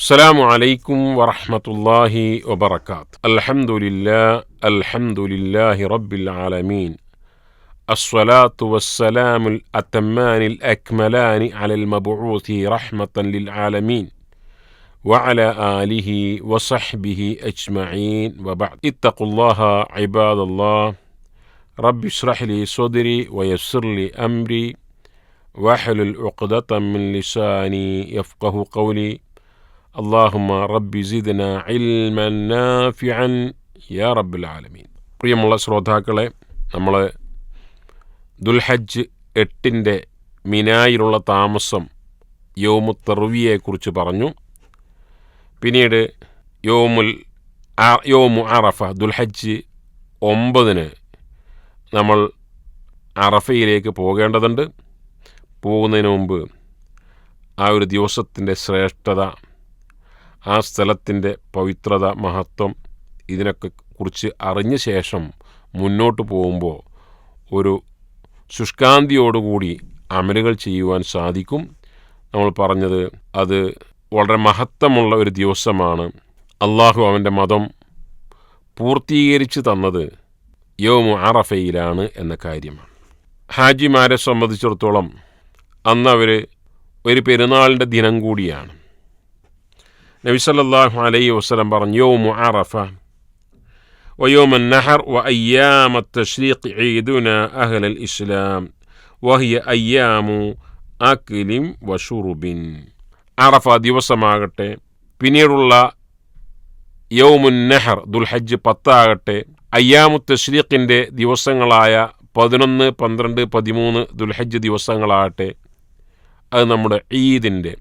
السلام عليكم ورحمة الله وبركاته. الحمد لله الحمد لله رب العالمين. الصلاة والسلام الأتمان الأكملان على المبعوث رحمة للعالمين وعلى آله وصحبه أجمعين. وبعد اتقوا الله عباد الله. رب اشرح لي صدري ويسر لي أمري واحلل عقدة من لساني يفقه قولي. അള്ളാഹുമ റബ്ബി സിദ്ന ഇൽമൻ നാഫിഅൻ യാ റബ്ബുൽ ആലമീൻ. പ്രിയമുള്ള ശ്രോതാക്കളെ നമ്മൾ ദുൽഹജ്ജ് എട്ടിന്റെ മിനായിലുള്ള താമസം യോമു തെറുവിയെക്കുറിച്ച് പറഞ്ഞു. പിന്നീട് യോമുൽ യോമു അറഫ ദുൽഹജ്ജ് ഒമ്പതിന് നമ്മൾ അറഫയിലേക്ക് പോകേണ്ടതുണ്ട്. പോകുന്നതിന് മുമ്പ് ആ ഒരു ദിവസത്തിന്റെ ശ്രേഷ്ഠത ആ സ്ഥലത്തിന്റെ പവിത്രത മഹത്വം ഇതിനൊക്കെ കുറിച്ച് അറിഞ്ഞ ശേഷം മുന്നോട്ട് പോകുമ്പോൾ ഒരു ശുഷ്കാന്തിയോടുകൂടി അമലുകൾ ചെയ്യുവാൻ സാധിക്കും. നമ്മൾ പറഞ്ഞത് അത് വളരെ മഹത്വമുള്ള ഒരു ദിവസമാണ്. അള്ളാഹു അവന്റെ മതം പൂർത്തീകരിച്ച് തന്നത് യോമു അറഫയിലാണ് എന്ന കാര്യമാണ്. ഹാജിമാരെ സംബന്ധിച്ചിടത്തോളം അന്ന് അവർ ഒരു പെരുന്നാളിന്റെ ദിനം കൂടിയാണ്. നബിസല്ലാഹു അലൈഹി വസ്ലം പറഞ്ഞു യോമു അറഫ ويوم النحر وأيام التشريق عيدنا أهل الإسلام وهي أيام أكل وشرب അറഫ ദിവസമാകട്ടെ പിന്നീടുള്ള യൗമുൻ നെഹർ ദുൽഹജ്ജ് പത്താകട്ടെ അയ്യാമു തഷ്രീഖിൻ്റെ ദിവസങ്ങളായ പതിനൊന്ന് പന്ത്രണ്ട് പതിമൂന്ന് ദുൽഹജ്ജ് ദിവസങ്ങളാകട്ടെ അത് നമ്മുടെ ഈദിൻ്റെ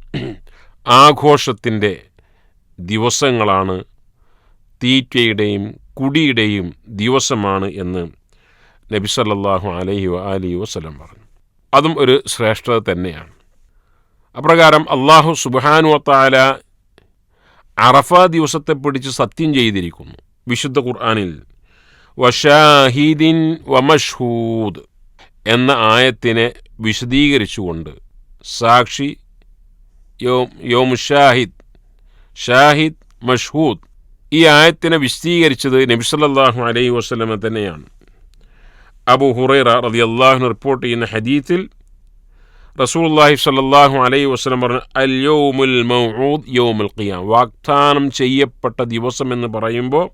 ആഘോഷത്തിൻ്റെ ദിവസങ്ങളാണ്. തീറ്റയുടെയും കുടിയുടെയും ദിവസമാണ് എന്ന് നബി സല്ലല്ലാഹു അലഹി അലി വസ്ലം പറഞ്ഞു. അതും ഒരു ശ്രേഷ്ഠത തന്നെയാണ്. അപ്രകാരം അള്ളാഹു സുബാനു താല അറഫ ദിവസത്തെ പിടിച്ച് സത്യം ചെയ്തിരിക്കുന്നു. വിശുദ്ധ ഖുർആാനിൽ വഷാഹിദിൻ വമഷ്ഹൂദ് എന്ന ആയത്തിനെ വിശദീകരിച്ചുകൊണ്ട് സാക്ഷി യോ യോം ഷാഹിദ് ഷാഹിദ് മഷ്ഹൂദ്. ഈ ആയത്തിനെ വിശദീകരിച്ചത് നബിസല്ലാഹു അലൈഹി വസ്ലമ തന്നെയാണ്. അബു ഹുറൈറ റതി അള്ളാഹുന് റിപ്പോർട്ട് ചെയ്യുന്ന ഹദീത്തിൽ റസൂല്ലാഹി സല്ലാഹു അലൈഹി വസ്ലം പറഞ്ഞു അൽ യോമുൽ മൗഊദ് യോമുൽ ഖിയാം. വാഗ്ദാനം ചെയ്യപ്പെട്ട ദിവസം എന്ന് പറയുമ്പോൾ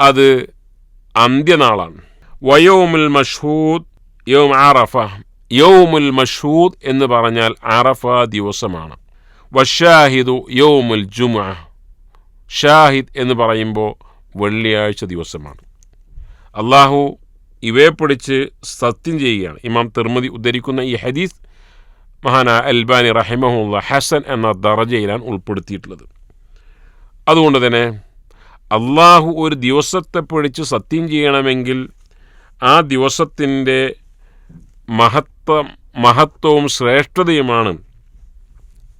അത് അന്ത്യനാളാണ്. വയോമുൽ മഷൂദ് യോം ആറഫ യോമുൽ മഷൂദ് എന്ന് പറഞ്ഞാൽ അറഫ ദിവസമാണ്. വഷാഹിദു യോമുൽ ജുമ ഷാഹിദ് എന്ന് പറയുമ്പോൾ വെള്ളിയാഴ്ച ദിവസമാണ്. അള്ളാഹു ഇവയെ പിടിച്ച് സത്യം ചെയ്യുകയാണ്. ഇമാം തിർമതി ഉദ്ധരിക്കുന്ന ഈ ഹദീസ് മഹാന അൽബാനി റഹിമഹുല്ല ഹസൻ എന്ന ദറജയിലാണ് ഉൾപ്പെടുത്തിയിട്ടുള്ളത്. അതുകൊണ്ട് തന്നെ അള്ളാഹു ഒരു ദിവസത്തെ പിടിച്ച് സത്യം ചെയ്യണമെങ്കിൽ ആ ദിവസത്തിന്റെ മഹത്വം മഹത്വവും ശ്രേഷ്ഠതയുമാണ്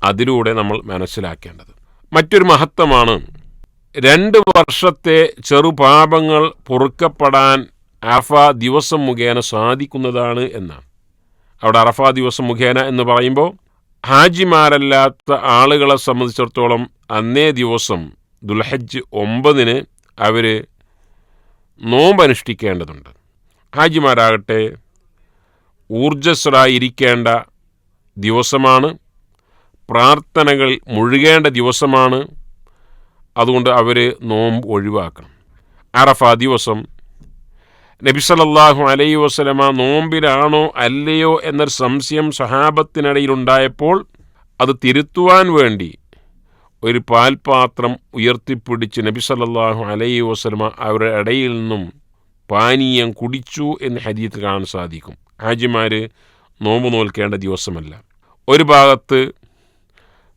അതിലൂടെ നമ്മൾ മനസ്സിലാക്കേണ്ടത്. മറ്റൊരു മഹത്വമാണ് രണ്ട് വർഷത്തെ ചെറുപാപങ്ങൾ പൊറുക്കപ്പെടാൻ അറഫ ദിവസം മുഖേന സാധിക്കുന്നതാണ് എന്നാണ്. അവിടെ അറഫ ദിവസം മുഖേന എന്ന് പറയുമ്പോൾ ഹാജിമാരല്ലാത്ത ആളുകളെ സംബന്ധിച്ചിടത്തോളം അന്നേ ദിവസം ദുൽഹജ്ജ് ഒമ്പതിന് അവർ നോമ്പനുഷ്ഠിക്കേണ്ടതുണ്ട്. ഹാജിമാരാകട്ടെ ഊർജസ്വരായിരിക്കേണ്ട ദിവസമാണ് പ്രാർത്ഥനകൾ മുഴുകേണ്ട ദിവസമാണ് അതുകൊണ്ട് അവർ നോമ്പ് ഒഴിവാക്കണം. അറഫ ദിവസം. നബി സലല്ലാഹു അലൈ വസല്ലമ നോമ്പിലാണോ അല്ലയോ എന്നൊരു സംശയം സഹാബത്തിനിടയിലുണ്ടായപ്പോൾ അത് തിരുത്തുവാൻ വേണ്ടി ഒരു പാൽപാത്രം ഉയർത്തിപ്പിടിച്ച് നബി സല്ലല്ലാഹു അലൈ വസല്ലമ അവരുടെ ഇടയിൽ നിന്നും പാനീയം കുടിച്ചു എന്ന് ഹരിയത്ത് കാണാൻ സാധിക്കും. ഹാജിമാർ നോമ്പ് നോൽക്കേണ്ട ദിവസമല്ല. ഒരു ഭാഗത്ത്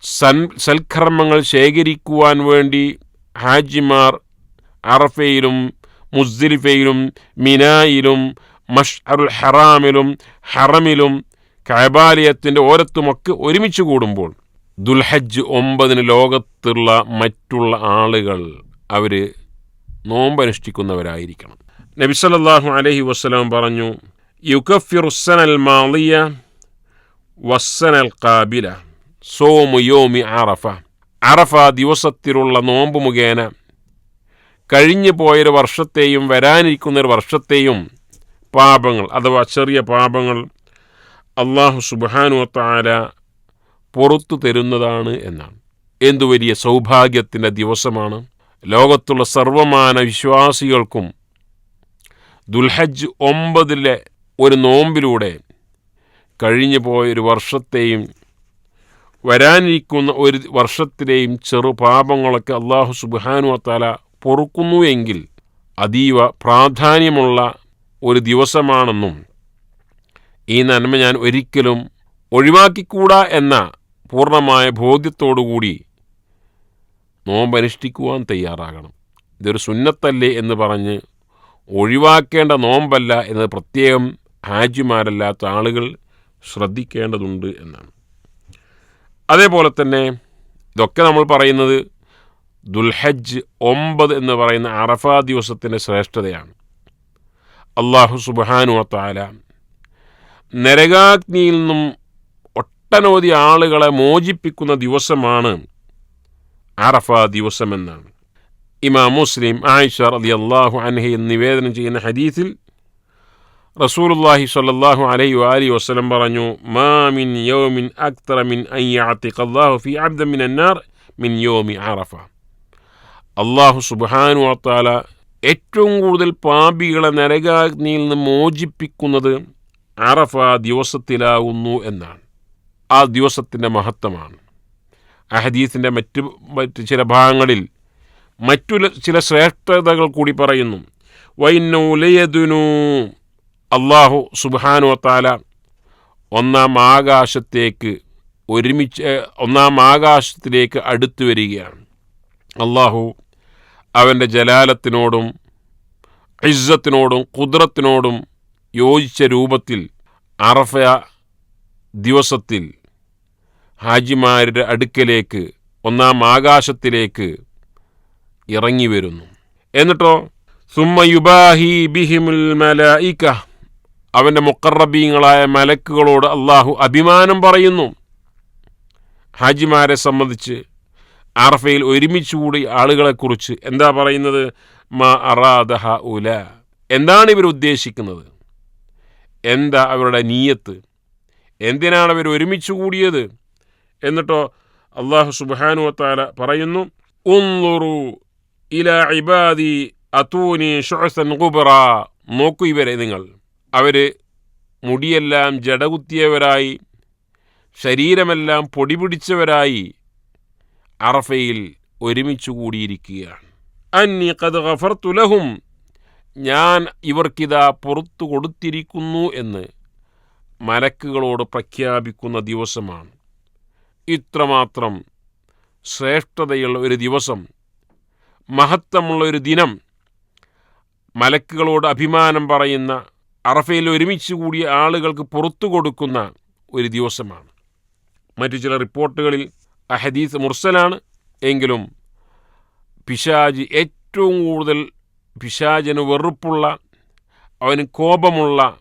സൻ സൽക്കർമ്മങ്ങൾ ശേഖരിക്കുവാൻ വേണ്ടി ഹാജിമാർ അറഫയിലും മുസ്ദലിഫയിലും മിനായിലും മഷ് അൽ ഹറാമിലും ഹറമിലും കൈബാലയത്തിന്റെ ഓരത്തുമൊക്കെ ഒരുമിച്ച് കൂടുമ്പോൾ ദുൽഹജ്ജ് ഒമ്പതിന് ലോകത്തുള്ള മറ്റുള്ള ആളുകൾ അവർ നോമ്പനുഷ്ഠിക്കുന്നവരായിരിക്കണം. നബി സല്ലല്ലാഹു അലഹി വസ്സലാം പറഞ്ഞു യുക്കഫിറുസനൽ മാളിയ വസ്സനൽ കാബില സോമു യോമി അറഫ. അറഫ ദിവസത്തിലുള്ള നോമ്പ് മുഖേന കഴിഞ്ഞു പോയൊരു വർഷത്തെയും വരാനിരിക്കുന്നൊരു വർഷത്തെയും പാപങ്ങൾ അഥവാ ചെറിയ പാപങ്ങൾ അള്ളാഹു സുബാനുവത്താര പുറത്തു തരുന്നതാണ് എന്നാണ്. എന്തു വലിയ സൗഭാഗ്യത്തിന്റെ ദിവസമാണ്. ലോകത്തുള്ള സർവമാന വിശ്വാസികൾക്കും ദുൽഹജ് ഒമ്പതിലെ ഒരു നോമ്പിലൂടെ കഴിഞ്ഞു പോയൊരു വർഷത്തെയും വരാനിരിക്കുന്ന ഒരു വർഷത്തിലെയും ചെറു പാപങ്ങളൊക്കെ അള്ളാഹു സുബാനുവത്താല പൊറുക്കുന്നു എങ്കിൽ അതീവ പ്രാധാന്യമുള്ള ഒരു ദിവസമാണെന്നും ഈ നന്മ ഞാൻ ഒരിക്കലും ഒഴിവാക്കിക്കൂടാ എന്ന പൂർണമായ ബോധ്യത്തോടുകൂടി നോമ്പ് അനുഷ്ഠിക്കുവാൻ തയ്യാറാകണം. ഇതൊരു സുന്നത്തല്ലേ എന്ന് പറഞ്ഞ് ഒഴിവാക്കേണ്ട നോമ്പല്ല എന്നത് പ്രത്യേകം ഹാജിമാരല്ലാത്ത ആളുകൾ ശ്രദ്ധിക്കേണ്ടതുണ്ട് എന്നാണ്. അതേപോലെ തന്നെ ഇതൊക്കെ നമ്മൾ പറയുന്നത് ദുൽഹജ് ഒമ്പത് എന്ന് പറയുന്ന അറഫ ദിവസത്തിന്റെ ശ്രേഷ്ഠതയാണ്. അള്ളാഹു സുബാനു താല നരകാഗ്നിയിൽ നിന്നും ഒട്ടനവധി ആളുകളെ മോചിപ്പിക്കുന്ന ദിവസമാണ് അറഫ ദിവസമെന്നാണ്. ഇമാം മുസ്ലിം ആയിഷ അലി അള്ളാഹു അൻഹയിൽ നിവേദനം ചെയ്യുന്ന ഹദീസിൽ റസൂലുല്ലാഹി സ്വല്ലല്ലാഹു അലൈഹി വാലി വസ്ലം പറഞ്ഞു മാ മിൻ യൗമിൻ അക്തറ മിൻ അല്ലാഹു ഫി അബ്ദ മിൻ അന്നാർ മിൻ യൗമി അറഫ. അള്ളാഹു സുബാനു വതആല ഏറ്റവും കൂടുതൽ പാപികളെ നരകാഗ്നിയിൽ നിന്ന് മോചിപ്പിക്കുന്നത് അറഫ ദിവസത്തിലാവുന്നു എന്നാണ്. ആ ദിവസത്തിന്റെ മഹത്വമാണ്. ആ ഹദീസിന്റെ മറ്റ് മറ്റ് ചില ഭാഗങ്ങളിൽ മറ്റു ചില ശ്രേഷ്ഠതകൾ കൂടി പറയുന്നു. വൈനൗലയതുനു അള്ളാഹു സുബാനു താല ഒന്നാം ആകാശത്തേക്ക് ഒരുമിച്ച് ഒന്നാം ആകാശത്തിലേക്ക് അടുത്തു വരികയാണ്. അള്ളാഹു അവന്റെ ജലാലത്തിനോടും ഇസ്സത്തിനോടും കുദ്രത്തിനോടും യോജിച്ച രൂപത്തിൽ അറഫ ദിവസത്തിൽ ഹാജിമാരുടെ അടുക്കലേക്ക് ഒന്നാം ആകാശത്തിലേക്ക് ഇറങ്ങി വരുന്നു. എന്നിട്ടോ സുമ്മ യുബാഹി ബിഹിമുൽ മലയിക്ക അവന്റെ മുക്കറബീങ്ങളായ മലക്കുകളോട് അള്ളാഹു അഭിമാനം പറയുന്നു. ഹാജിമാരെ സംബന്ധിച്ച് അറഫയിൽ ഒരുമിച്ചുകൂടി ആളുകളെക്കുറിച്ച് എന്താ പറയുന്നത്? മാ അറാദഹ ഉല എന്താണ് ഇവർ ഉദ്ദേശിക്കുന്നത്? എന്താ അവരുടെ നീയത്ത്? എന്തിനാണ് അവർ ഒരുമിച്ച് കൂടിയത്? എന്നിട്ടോ അള്ളാഹു സുബാനു സുബാനുവത്താല പറയുന്നു ഉന്നുറു ഇല ഇബാദി അതൂനി ഷുഹസൻ ഗുബറ. നോക്കൂ ഇവരെ നിങ്ങൾ. അവർ മുടിയെല്ലാം ജടകുത്തിയവരായി ശരീരമെല്ലാം പൊടിപിടിച്ചവരായി അറഫയിൽ ഒരുമിച്ച് കൂടിയിരിക്കുകയാണ്. അന്നി കത് ഗഫർത്തുലഹും ഞാൻ ഇവർക്കിതാ പുറത്തു കൊടുത്തിരിക്കുന്നു എന്ന് മലക്കുകളോട് പ്രഖ്യാപിക്കുന്ന ദിവസമാണ്. ഇത്രമാത്രം ശ്രേഷ്ഠതയുള്ള ഒരു ദിവസം മഹത്വമുള്ള ഒരു ദിനം മലക്കുകളോട് അഭിമാനം പറയുന്ന അറഫയിൽ ഒരുമിച്ച് കൂടിയ ആളുകൾക്ക് പുറത്തു കൊടുക്കുന്ന ഒരു ദിവസമാണ്. മറ്റു ചില റിപ്പോർട്ടുകളിൽ അഹദീസ് മുർസലാണ്. എങ്കിലും പിശാജ് ഏറ്റവും കൂടുതൽ പിശാജിന് വെറുപ്പുള്ള അവന് കോപമുള്ള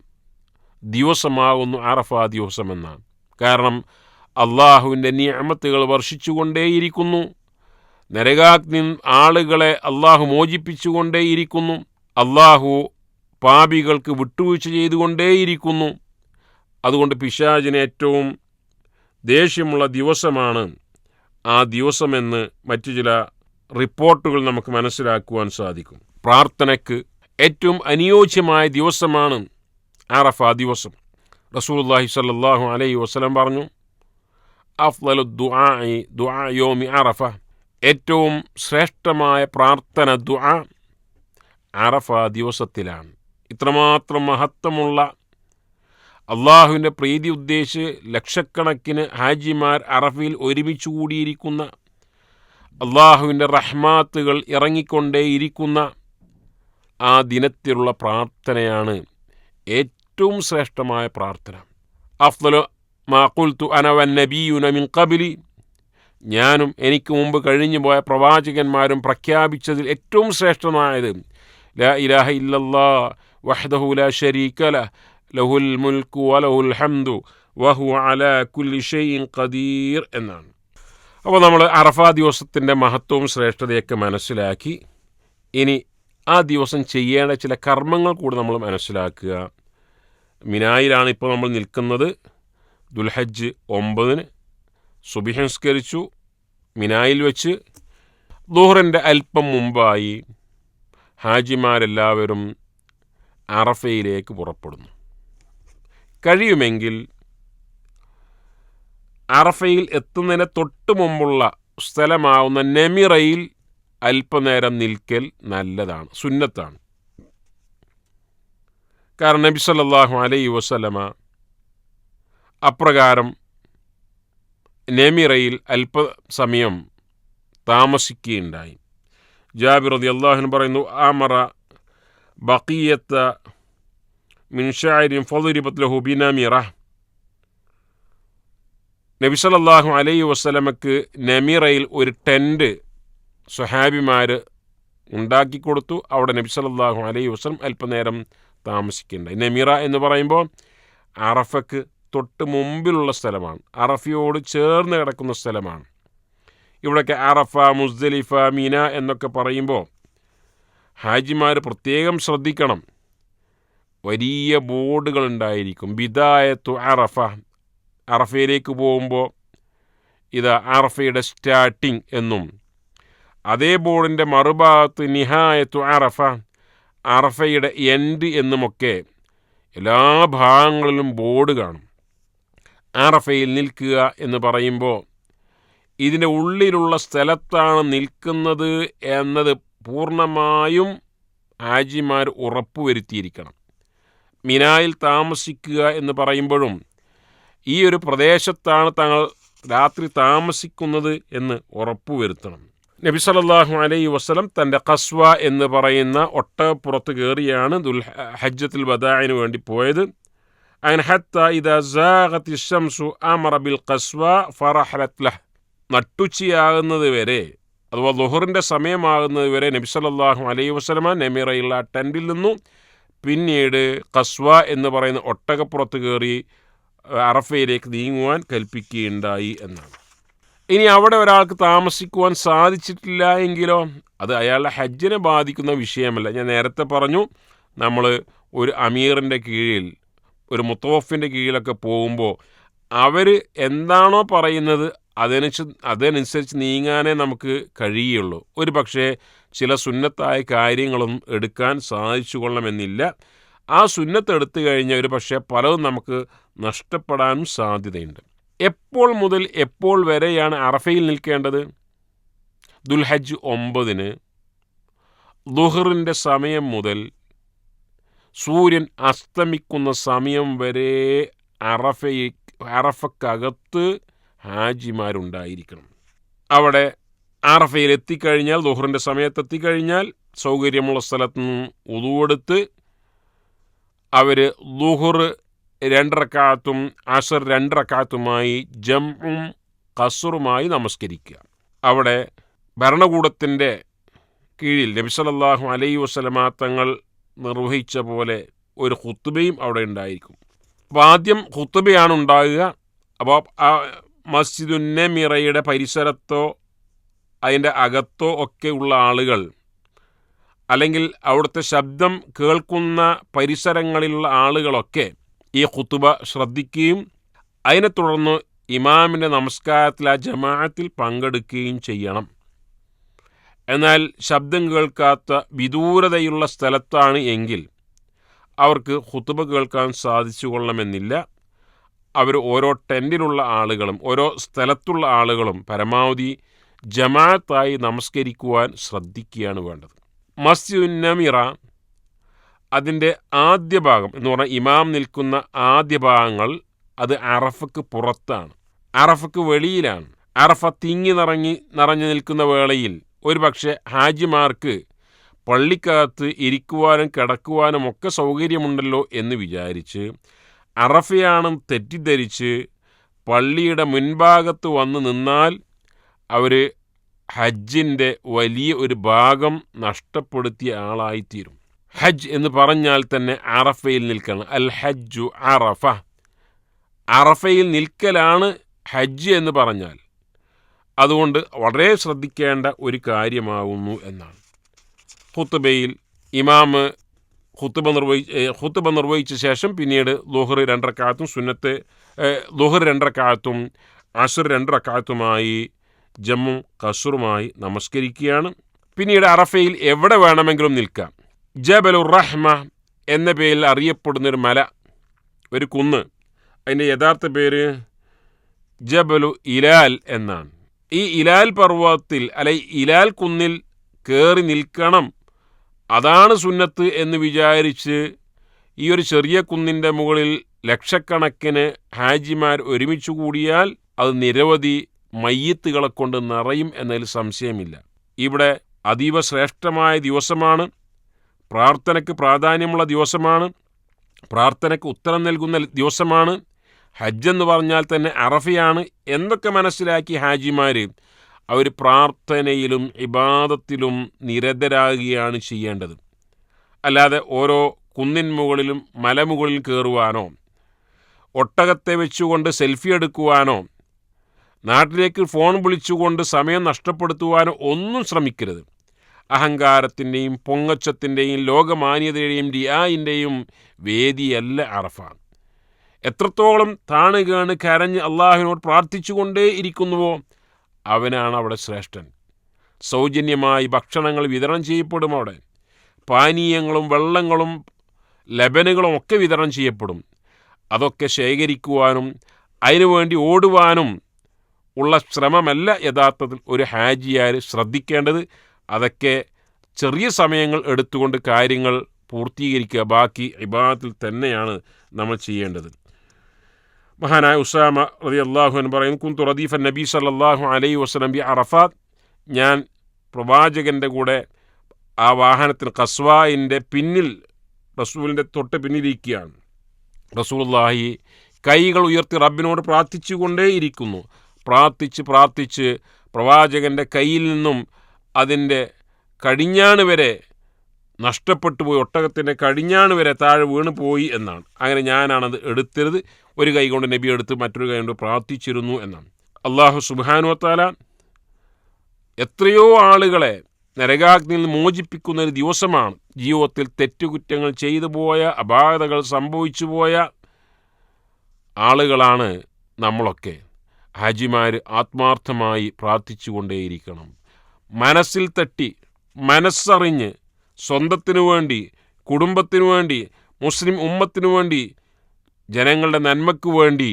ദിവസമാകുന്നു അറഫ ദിവസമെന്നാണ്. കാരണം അള്ളാഹുവിന്റെ നിയമത്തുകൾ വർഷിച്ചുകൊണ്ടേയിരിക്കുന്നു. നരകാഗ്നി ആളുകളെ അള്ളാഹു മോചിപ്പിച്ചുകൊണ്ടേയിരിക്കുന്നു. അള്ളാഹു പാപികൾക്ക് വിട്ടുവീഴ്ച ചെയ്തുകൊണ്ടേയിരിക്കുന്നു. അതുകൊണ്ട് പിശാചിന് ഏറ്റവും ദേഷ്യമുള്ള ദിവസമാണ് ആ ദിവസമെന്ന് മറ്റു ചില റിപ്പോർട്ടുകൾ നമുക്ക് മനസ്സിലാക്കുവാൻ സാധിക്കും. പ്രാർത്ഥനയ്ക്ക് ഏറ്റവും അനുയോജ്യമായ ദിവസമാണ് അറഫ ദിവസം. റസൂലുള്ളാഹി സല്ലാഹു അലൈഹി വസ്ലം പറഞ്ഞു അഫ്ലലു ദുആഇ അറഫ. ഏറ്റവും ശ്രേഷ്ഠമായ പ്രാർത്ഥന ദുആ അറഫ ദിവസത്തിലാണ്. ഇത്രമാത്രം മഹത്വമുള്ള അള്ളാഹുവിന്റെ പ്രീതി ഉദ്ദേശിച്ച് ലക്ഷക്കണക്കിന് ഹാജിമാർ അറഫയിൽ ഒരുമിച്ച് കൂടിയിരിക്കുന്ന അള്ളാഹുവിന്റെ റഹ്മാത്തുകൾ ഇറങ്ങിക്കൊണ്ടേയിരിക്കുന്ന ആ ദിനത്തിലുള്ള പ്രാർത്ഥനയാണ് ഏറ്റവും ശ്രേഷ്ഠമായ പ്രാർത്ഥന. അഫ്ദലു മാക്കുൽത്തു അനവൻ നബിയുന മിൻ കബിലി ഞാനും എനിക്ക് മുമ്പ് കഴിഞ്ഞു പോയ പ്രവാചകന്മാരും പ്രഖ്യാപിച്ചതിൽ ഏറ്റവും ശ്രേഷ്ഠമായത് ലാ ഇലാഹ ഇല്ലല്ലാ വഹ്ദഹു لا شريك له له الملك وله الحمد വഹു അല കുല്ലി ഷൈഇൻ ഖദീർ എന്നാണ്. അപ്പോൾ നമ്മൾ അറഫാ ദിവസത്തിന്റെ മഹത്വവും ശ്രേഷ്ഠതയൊക്കെ മനസ്സിലാക്കി. ഇനി ആ ദിവസം ചെയ്യേണ്ട ചില കർമ്മങ്ങൾ കൂടി നമ്മൾ മനസ്സിലാക്കുക. മിനായിലാണ് ഇപ്പോൾ നമ്മൾ നിൽക്കുന്നത്. ദുൽഹജ്ജ് ഒമ്പതിന് സുബിഹംസ്കരിച്ചു മിനായിൽ വെച്ച്. ദുഹറിന്റെ അല്പം മുമ്പായി ഹാജിമാരെല്ലാവരും അറഫയിലേക്ക് പുറപ്പെടുന്നു. കഴിയുമെങ്കിൽ അറഫയിൽ എത്തുന്നതിന് തൊട്ട് മുമ്പുള്ള സ്ഥലമാവുന്ന നെമിറയിൽ അല്പനേരം നിൽക്കൽ നല്ലതാണ് സുന്നത്താണ്. കാരണം നബി സല്ലാഹു അലൈ വസല്ലമ അപ്രകാരം നെമിറയിൽ അല്പസമയം താമസിക്കുകയുണ്ടായി. ജാബിർ അള്ളാഹുൻ പറയുന്നു ആമറ ബക്കിയത്ത മിൻഷാരിൻ ഫതുരിബത്ത് ലഹു ബിനമിറ നബി സല്ലല്ലാഹു അലൈഹി വസ്ലമക്ക് നമിറയിൽ ഒരു ടെന്റ് സുഹാബിമാർ ഉണ്ടാക്കി കൊടുത്തു. അവിടെ നബി സല്ലല്ലാഹു അലൈ വസ്ലം അല്പനേരം താമസിക്കേണ്ടായി നമിറ എന്ന് പറയുമ്പോൾ അറഫക്ക് തൊട്ട് മുമ്പിലുള്ള സ്ഥലമാണ്. അറഫയോട് ചേർന്ന് കിടക്കുന്ന സ്ഥലമാണ്. ഇവിടെയൊക്കെ അറഫ മുസ്ദലിഫ മീന എന്നൊക്കെ പറയുമ്പോൾ ഹാജിമാർ പ്രത്യേകം ശ്രദ്ധിക്കണം. വലിയ ബോർഡുകൾ ഉണ്ടായിരിക്കും. ബിദായത്തു അറഫ അറഫയിലേക്ക് പോകുമ്പോൾ ഇത് അറഫയുടെ സ്റ്റാർട്ടിംഗ് എന്നും. അതേ ബോർഡിന്റെ മറുഭാഗത്ത് നിഹായത്തു അറഫ അറഫയുടെ എൻഡ് എന്നുമൊക്കെ എല്ലാ ഭാഗങ്ങളിലും ബോർഡ് കാണും. അറഫയിൽ നിൽക്കുക എന്ന് പറയുമ്പോൾ ഇതിന്റെ ഉള്ളിലുള്ള സ്ഥലത്താണ് നിൽക്കുന്നത് എന്നത് പൂർണമായും ഹാജിമാർ ഉറപ്പുവരുത്തിയിരിക്കണം. മിനായിൽ താമസിക്കുക എന്ന് പറയുമ്പോഴും ഈ ഒരു പ്രദേശത്താണ് തങ്ങൾ രാത്രി താമസിക്കുന്നത് എന്ന് ഉറപ്പുവരുത്തണം. നബി സല്ലല്ലാഹു അലൈ വസ്ലം തന്റെ കസ്വ എന്ന് പറയുന്ന ഒട്ടകപ്പുറത്ത് കയറിയാണ് ദുൽ ഹജ്ജത്തിൽ ബദായിന് വേണ്ടി പോയത്. അങ്ങനെ ഹത്ത ഇദ സാഗത്തി ഷംസു അമറ ബിൽ കസ്വ ഫറഹലത് ലഹ്. നട്ടുച്ചയാകുന്നത് വരെ അഥവാ ലുഹറിന്റെ സമയമാകുന്നത് വരെ നബി അലൈ അലൈഹി വസല്ലമ നെമിറയുള്ള ടെന്റിൽ നിന്നും പിന്നീട് കസ്വ എന്ന് പറയുന്ന ഒട്ടകപ്പുറത്ത് കയറി അറഫയിലേക്ക് നീങ്ങുവാൻ കൽപ്പിക്കുകയുണ്ടായി എന്നാണ്. ഇനി അവിടെ ഒരാൾക്ക് താമസിക്കുവാൻ സാധിച്ചിട്ടില്ല എങ്കിലോ അത് അയാളുടെ ഹജ്ജിനെ ബാധിക്കുന്ന വിഷയമല്ല. ഞാൻ നേരത്തെ പറഞ്ഞു നമ്മൾ ഒരു അമീറിന്റെ കീഴിൽ ഒരു മുത്തവഫിന്റെ കീഴിലൊക്കെ പോകുമ്പോൾ അവർ എന്താണോ പറയുന്നത് അതനുസരിച്ച് അതിനനുസരിച്ച് നീങ്ങാനേ നമുക്ക് കഴിയുള്ളൂ. ഒരു പക്ഷേ ചില സുന്നത്തായ കാര്യങ്ങളും എടുക്കാൻ സാധിച്ചു കൊള്ളണമെന്നില്ല ആ സുന്നത്ത് എടുത്തു കഴിഞ്ഞാൽ ഒരു പക്ഷേ പലതും നമുക്ക് നഷ്ടപ്പെടാനും സാധ്യതയുണ്ട്. എപ്പോൾ മുതൽ എപ്പോൾ വരെയാണ് അറഫയിൽ നിൽക്കേണ്ടത്? ദുൽഹജ് ഒമ്പതിന് ദുഹറിന്റെ സമയം മുതൽ സൂര്യൻ അസ്തമിക്കുന്ന സമയം വരെ അറഫയിൽ അറഫക്കകത്ത് ഹാജിമാരുണ്ടായിരിക്കണം. അവിടെ ആറഫയിൽ എത്തിക്കഴിഞ്ഞാൽ ദുഹറിന്റെ സമയത്ത് എത്തിക്കഴിഞ്ഞാൽ സൗകര്യമുള്ള സ്ഥലത്ത് നിന്ന് ഉതുവെടുത്ത് അവർ ദുഹർ രണ്ടറക്കാത്തും അസർ രണ്ടറക്കാത്തുമായി ജംഉം കസറുമായി നമസ്കരിക്കുക. അവിടെ ഭരണകൂടത്തിന്റെ കീഴിൽ നബിസലല്ലാഹു അലൈ വസ്ലമാ തങ്ങൾ നിർവഹിച്ച പോലെ ഒരു ഹുത്തുബയും അവിടെ ഉണ്ടായിരിക്കും. അപ്പോൾ ആദ്യം ഹുത്തുബയാണ് ഉണ്ടാകുക. അപ്പോൾ മസ്ജിദുന്നമിറയുടെ പരിസരത്തോ അതിന്റെ അകത്തോ ഒക്കെ ഉള്ള ആളുകൾ അല്ലെങ്കിൽ അവിടുത്തെ ശബ്ദം കേൾക്കുന്ന പരിസരങ്ങളിലുള്ള ആളുകളൊക്കെ ഈ ഖുത്തുബ ശ്രദ്ധിക്കുകയും അതിനെ തുടർന്ന് ഇമാമിന്റെ നമസ്കാരത്തിൽ ആ ജമാഅത്തിൽ പങ്കെടുക്കുകയും ചെയ്യണം. എന്നാൽ ശബ്ദം കേൾക്കാത്ത വിദൂരതയുള്ള സ്ഥലത്താണ് എങ്കിൽ അവർക്ക് ഖുത്തുബ കേൾക്കാൻ സാധിച്ചു കൊള്ളണമെന്നില്ല അവർ ഓരോ ടെന്റിലുള്ള ആളുകളും ഓരോ സ്ഥലത്തുള്ള ആളുകളും പരമാവധി ജമാഅത്തായി നമസ്കരിക്കുവാൻ ശ്രദ്ധിക്കുകയാണ് വേണ്ടത്. മസ്ജിദ് നമിറ അതിന്റെ ആദ്യ ഭാഗം എന്ന് പറഞ്ഞാൽ ഇമാം നിൽക്കുന്ന ആദ്യ ഭാഗങ്ങൾ അത് അറഫക്ക് പുറത്താണ്. അറഫക്ക് വെളിയിലാണ്. അറഫ തിങ്ങി നിറങ്ങി നിറഞ്ഞു നിൽക്കുന്ന വേളയിൽ ഒരു പക്ഷേ ഹാജിമാർക്ക് പള്ളിക്കകത്ത് ഇരിക്കുവാനും കിടക്കുവാനും ഒക്കെ സൗകര്യമുണ്ടല്ലോ എന്ന് വിചാരിച്ച് അറഫയാണെന്ന് തെറ്റിദ്ധരിച്ച് പള്ളിയുടെ മുൻഭാഗത്ത് വന്ന് നിന്നാൽ അവർ ഹജ്ജിന്റെ വലിയ ഒരു ഭാഗം നഷ്ടപ്പെടുത്തിയ ആളായിത്തീരും. ഹജ്ജ് എന്ന് പറഞ്ഞാൽ തന്നെ അറഫയിൽ നിൽക്കണം. അൽ ഹജ്ജു അറഫ. അറഫയിൽ നിൽക്കലാണ് ഹജ്ജ് എന്ന് പറഞ്ഞാൽ. അതുകൊണ്ട് വളരെ ശ്രദ്ധിക്കേണ്ട ഒരു കാര്യമാവുന്നു എന്നാണ്. ഹുത്തുബയിൽ ഇമാമ് ഹുത്തുബ നിർവഹി ഹുത്തുബ നിർവഹിച്ച ശേഷം പിന്നീട് ലോഹർ രണ്ടരക്കാലത്തും സുന്നത്ത് ലോഹർ രണ്ടരക്കാലത്തും അസുർ രണ്ടരക്കാലത്തുമായി ജമ്മും കസുറുമായി നമസ്കരിക്കുകയാണ്. പിന്നീട് അറഫയിൽ എവിടെ വേണമെങ്കിലും നിൽക്കാം. ജബലുർ റഹ്മ എന്ന പേരിൽ അറിയപ്പെടുന്നൊരു മല ഒരു കുന്ന്. അതിന്റെ യഥാർത്ഥ പേര് ജബലു ഇലാൽ എന്നാണ്. ഈ ഇലാൽ പർവതത്തിൽ അല്ലെ ഇലാൽ കുന്നിൽ കയറി നിൽക്കണം അതാണ് സുന്നത്ത് എന്ന് വിചാരിച്ച് ഈ ഒരു ചെറിയ കുന്നിന്റെ മുകളിൽ ലക്ഷക്കണക്കിന് ഹാജിമാർ ഒരുമിച്ച് കൂടിയാൽ അത് നിരവധി മയ്യത്തുകളെ കൊണ്ട് നിറയും എന്നതിൽ സംശയമില്ല. ഇവിടെ അതീവ ശ്രേഷ്ഠമായ ദിവസമാണ്. പ്രാർത്ഥനയ്ക്ക് പ്രാധാന്യമുള്ള ദിവസമാണ്. പ്രാർത്ഥനയ്ക്ക് ഉത്തരം നൽകുന്ന ദിവസമാണ്. ഹജ്ജ് എന്ന് പറഞ്ഞാൽ തന്നെ അറഫയാണ് എന്നൊക്കെ മനസ്സിലാക്കി ഹാജിമാർ അവർ പ്രാർത്ഥനയിലും ഇബാദത്തിലും നിരതരാകുകയാണ് ചെയ്യേണ്ടത്. അല്ലാതെ ഓരോ കുന്നിൻ മുകളിലും മലമുകളിൽ കയറുവാനോ ഒട്ടകത്തെ വെച്ചുകൊണ്ട് സെൽഫി എടുക്കുവാനോ നാട്ടിലേക്ക് ഫോൺ വിളിച്ചുകൊണ്ട് സമയം നഷ്ടപ്പെടുത്തുവാനോ ഒന്നും ശ്രമിക്കരുത്. അഹങ്കാരത്തിന്റെയും പൊങ്ങച്ചത്തിന്റെയും ലോകമാന്യതയുടെയും റിയായിന്റെയും വേദിയല്ല അറഫ. എത്രത്തോളം താണുകയാണ് കരഞ്ഞ് അള്ളാഹുവിനോട് പ്രാർത്ഥിച്ചുകൊണ്ടേ ഇരിക്കുന്നുവോ അവനാണ് അവിടെ ശ്രേഷ്ഠൻ. സൗജന്യമായി ഭക്ഷണങ്ങൾ വിതരണം ചെയ്യപ്പെടും അവിടെ. പാനീയങ്ങളും വെള്ളങ്ങളും ലബനുകളും ഒക്കെ വിതരണം ചെയ്യപ്പെടും. അതൊക്കെ ശേഖരിക്കുവാനും അതിനുവേണ്ടി ഓടുവാനും ഉള്ള ശ്രമമല്ല യഥാർത്ഥത്തിൽ ഒരു ഹാജിയാർ ശ്രദ്ധിക്കേണ്ടത്. അതൊക്കെ ചെറിയ സമയങ്ങൾ എടുത്തുകൊണ്ട് കാര്യങ്ങൾ പൂർത്തീകരിക്കുക. ബാക്കി ഇബാദത്തിൽ തന്നെയാണ് നമ്മൾ ചെയ്യേണ്ടത്. മഹാനായ ഉസാമ റതി അള്ളാഹു എന്ന് പറയും കുന്തു റദീഫൻ നബി സല്ലാഹു അലൈ വസ്ലം ബി അറഫാത്ത്. ഞാൻ പ്രവാചകന്റെ കൂടെ ആ വാഹനത്തിന് കസ്വായിന്റെ പിന്നിൽ റസൂലിന്റെ തൊട്ട് പിന്നിലിരിക്കുകയാണ് റസൂൽല്ലാഹി കൈകൾ ഉയർത്തി റബ്ബിനോട് പ്രാർത്ഥിച്ചുകൊണ്ടേയിരിക്കുന്നു പ്രാർത്ഥിച്ച് പ്രാർത്ഥിച്ച് പ്രവാചകന്റെ കയ്യിൽ നിന്നും അതിന്റെ കടിഞ്ഞാണ് വരെ നഷ്ടപ്പെട്ടു പോയി ഒട്ടകത്തിന്റെ കടിഞ്ഞാണ് വരെ താഴെ വീണ് പോയി എന്നാണ്. അങ്ങനെ ഞാനാണത് എടുത്തരുത്. ഒരു കൈ കൊണ്ട് നബി എടുത്ത് മറ്റൊരു കൈ കൊണ്ട് പ്രാർത്ഥിച്ചിരുന്നു എന്നാണ്. അള്ളാഹു സുബാനുവത്താല എത്രയോ ആളുകളെ നരകാഗ്നിയിൽ മോചിപ്പിക്കുന്ന ഒരു ദിവസമാണ്. ജീവിതത്തിൽ തെറ്റുകുറ്റങ്ങൾ ചെയ്തു പോയ അപാകതകൾ സംഭവിച്ചു പോയ ആളുകളാണ് നമ്മളൊക്കെ. ഹാജിമാർ ആത്മാർത്ഥമായി പ്രാർത്ഥിച്ചുകൊണ്ടേയിരിക്കണം. മനസ്സിൽ തട്ടി മനസ്സറിഞ്ഞ് സ്വന്തത്തിനു വേണ്ടി കുടുംബത്തിനു വേണ്ടി മുസ്ലിം ഉമ്മത്തിനു വേണ്ടി ജനങ്ങളുടെ നന്മയ്ക്ക് വേണ്ടി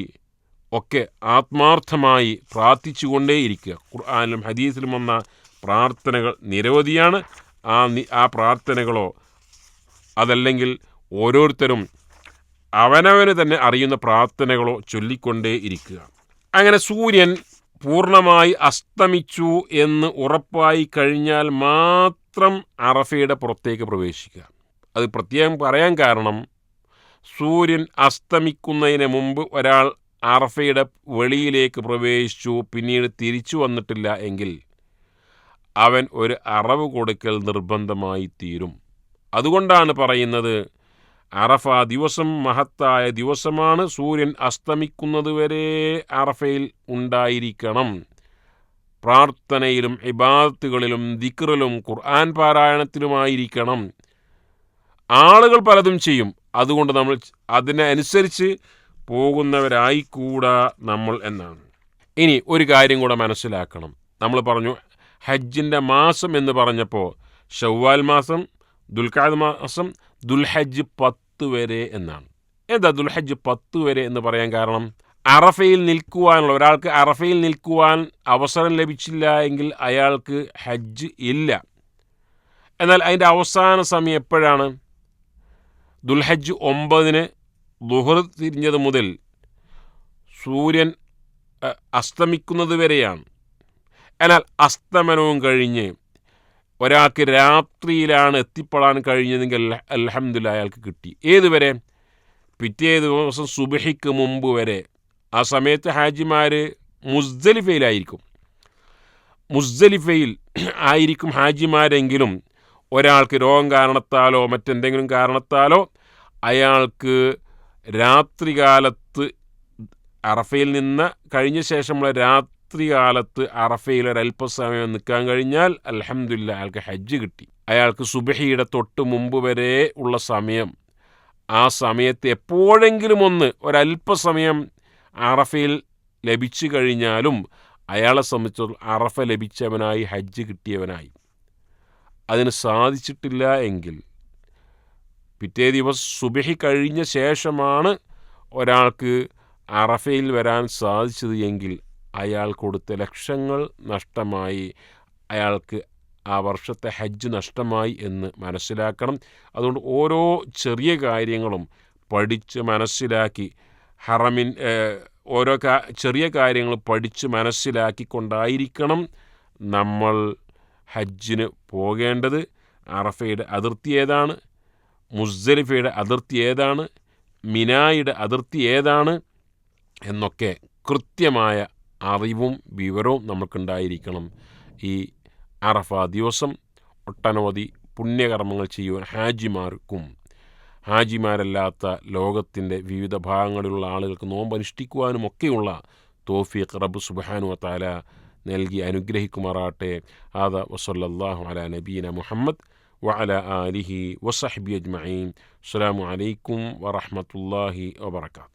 ഒക്കെ ആത്മാർത്ഥമായി പ്രാർത്ഥിച്ചുകൊണ്ടേയിരിക്കുക. ഖുർആാനിലും ഹദീസിലും വന്ന പ്രാർത്ഥനകൾ നിരവധിയാണ്. ആ ആ പ്രാർത്ഥനകളോ അതല്ലെങ്കിൽ ഓരോരുത്തരും അവനവന് തന്നെ അറിയുന്ന പ്രാർത്ഥനകളോ ചൊല്ലിക്കൊണ്ടേ ഇരിക്കുക അങ്ങനെ സൂര്യൻ പൂർണമായി അസ്തമിച്ചു എന്ന് ഉറപ്പായി കഴിഞ്ഞാൽ മാത്രം അറഫയുടെ പുറത്തേക്ക് പ്രവേശിക്കുക. അത് പ്രത്യേകം പറയാൻ കാരണം സൂര്യൻ അസ്തമിക്കുന്നതിന് മുമ്പ് ഒരാൾ അറഫയുടെ വെളിയിലേക്ക് പ്രവേശിച്ചു പിന്നീട് തിരിച്ചു വന്നിട്ടില്ല എങ്കിൽ അവൻ ഒരു അറവ് കൊടുക്കൽ നിർബന്ധമായി തീരും. അതുകൊണ്ടാണ് പറയുന്നത് അറഫ ദിവസം മഹത്തായ ദിവസമാണ് സൂര്യൻ അസ്തമിക്കുന്നതുവരെ അറഫയിൽ ഉണ്ടായിരിക്കണം. പ്രാർത്ഥനയിലും ഇബാദത്തുകളിലും ദിക്റിലും ഖുർആൻ പാരായണത്തിലുമായിരിക്കണം. ആളുകൾ പലതും ചെയ്യും. അതുകൊണ്ട് നമ്മൾ അതിനനുസരിച്ച് പോകുന്നവരായിക്കൂടാ നമ്മൾ എന്നാണ്. ഇനി ഒരു കാര്യം കൂടെ മനസ്സിലാക്കണം. നമ്മൾ പറഞ്ഞു ഹജ്ജിന്റെ മാസം എന്ന് പറഞ്ഞപ്പോൾ ഷവ്വാൽ മാസം ദുൽഖാദ് മാസം ദുൽഹജ്ജ് പത്ത് വരെ എന്നാണ്. എന്താ ദുൽഹജ്ജ് പത്ത് വരെ എന്ന് പറയാൻ കാരണം? അറഫയിൽ നിൽക്കുവാനുള്ള ഒരാൾക്ക് അറഫയിൽ നിൽക്കുവാൻ അവസരം ലഭിച്ചില്ല എങ്കിൽ അയാൾക്ക് ഹജ്ജ് ഇല്ല. എന്നാൽ അതിന്റെ അവസാന സമയം എപ്പോഴാണ്? ദുൽഹജ്ജ് ഒമ്പതിന് ദുഹർ തിരിഞ്ഞത് മുതൽ സൂര്യൻ അസ്തമിക്കുന്നത് വരെയാണ്. എന്നാൽ അസ്തമനവും കഴിഞ്ഞ് ഒരാൾക്ക് രാത്രിയിലാണ് എത്തിപ്പെടാൻ കഴിഞ്ഞതെങ്കിൽ അലഹമ്മദില്ല അയാൾക്ക് കിട്ടി. ഏതുവരെ? പിറ്റേ ദിവസം സുബഹിക്ക് മുമ്പ് വരെ. ആ സമയത്ത് ഹാജിമാർ മുസ്ദലിഫയിലായിരിക്കും. മുസ്ദലിഫയിൽ ആയിരിക്കും ഹാജിമാരെങ്കിലും ഒരാൾക്ക് രോഗം കാരണത്താലോ മറ്റെന്തെങ്കിലും കാരണത്താലോ അയാൾക്ക് രാത്രികാലത്ത് അറഫയിൽ നിന്ന് കഴിഞ്ഞ ശേഷമുള്ള രാത്രികാലത്ത് അറഫയിൽ ഒരല്പസമയം നിൽക്കാൻ കഴിഞ്ഞാൽ അലഹമില്ല അയാൾക്ക് ഹജ്ജ് കിട്ടി. അയാൾക്ക് സുബഹിയുടെ തൊട്ട് മുമ്പ് വരെ ഉള്ള സമയം. ആ സമയത്ത് എപ്പോഴെങ്കിലും ഒന്ന് ഒരല്പസമയം അറഫയിൽ ലഭിച്ചു കഴിഞ്ഞാലും അയാളെ സംബന്ധിച്ചിടത്തോളം അറഫ ലഭിച്ചവനായി ഹജ്ജ് കിട്ടിയവനായി. അതിന് സാധിച്ചിട്ടില്ല എങ്കിൽ പിറ്റേ ദിവസം സുബഹി കഴിഞ്ഞ ശേഷമാണ് ഒരാൾക്ക് അറഫയിൽ വരാൻ സാധിച്ചത് എങ്കിൽ അയാൾ കൊടുത്ത ലക്ഷങ്ങൾ നഷ്ടമായി അയാൾക്ക് ആ വർഷത്തെ ഹജ്ജ് നഷ്ടമായി എന്ന് മനസ്സിലാക്കണം. അതുകൊണ്ട് ഓരോ ചെറിയ കാര്യങ്ങളും പഠിച്ച് മനസ്സിലാക്കി ഹറമിൻ ഓരോ ചെറിയ കാര്യങ്ങൾ പഠിച്ച് മനസ്സിലാക്കിക്കൊണ്ടായിരിക്കണം നമ്മൾ ഹജ്ജിന് പോകേണ്ടത്. അറഫയുടെ അതിർത്തി ഏതാണ്? മുസ്ദലിഫയുടെ അതിർത്തി ഏതാണ്? മിനായുടെ അതിർത്തി ഏതാണ്? എന്നൊക്കെ കൃത്യമായ അറിവും വിവരവും നമുക്കുണ്ടായിരിക്കണം ഈ അറഫ ദിവസം. ഒട്ടനവധി പുണ്യകർമ്മങ്ങൾ ചെയ്യുവാൻ ഹാജിമാർക്കും ഹാജിമാരല്ലാത്ത ലോകത്തിന്റെ വിവിധ ഭാഗങ്ങളിലുള്ള ആളുകൾക്ക് നോമ്പനുഷ്ഠിക്കുവാനും ഒക്കെയുള്ള തോഫീഖ് റബ്ബ് സുബാനു താല നൽകി അനുഗ്രഹിക്കുമാറാട്ടെ ആദ വസല്ലാഹു അല നബീന മുഹമ്മദ് വഅല ആലിഹി വസഹബി അജ്മീൻ അസ്സാം വലൈക്കും വറഹമത്തല്ലാഹി വാത്തു